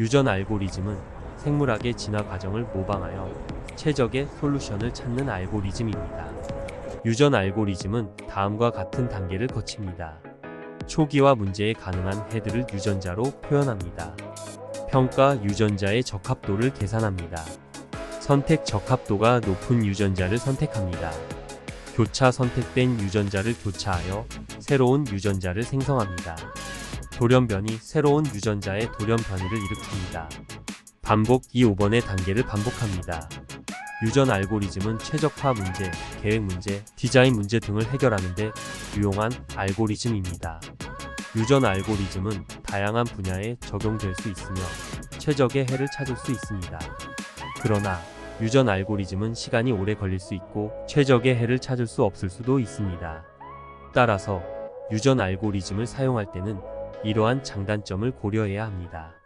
유전 알고리즘은 생물학의 진화 과정을 모방하여 최적의 솔루션을 찾는 알고리즘입니다. 유전 알고리즘은 다음과 같은 단계를 거칩니다. 초기화 문제에 가능한 헤드를 유전자로 표현합니다. 평가 유전자의 적합도를 계산합니다. 선택 적합도가 높은 유전자를 선택합니다. 교차 선택된 유전자를 교차하여 새로운 유전자를 생성합니다. 돌연변이 새로운 유전자의 돌연변이를 일으킵니다. 반복 이 5번의 단계를 반복합니다. 유전 알고리즘은 최적화 문제, 계획 문제, 디자인 문제 등을 해결하는 데 유용한 알고리즘입니다. 유전 알고리즘은 다양한 분야에 적용될 수 있으며 최적의 해를 찾을 수 있습니다. 그러나 유전 알고리즘은 시간이 오래 걸릴 수 있고 최적의 해를 찾을 수 없을 수도 있습니다. 따라서 유전 알고리즘을 사용할 때는 이러한 장단점을 고려해야 합니다.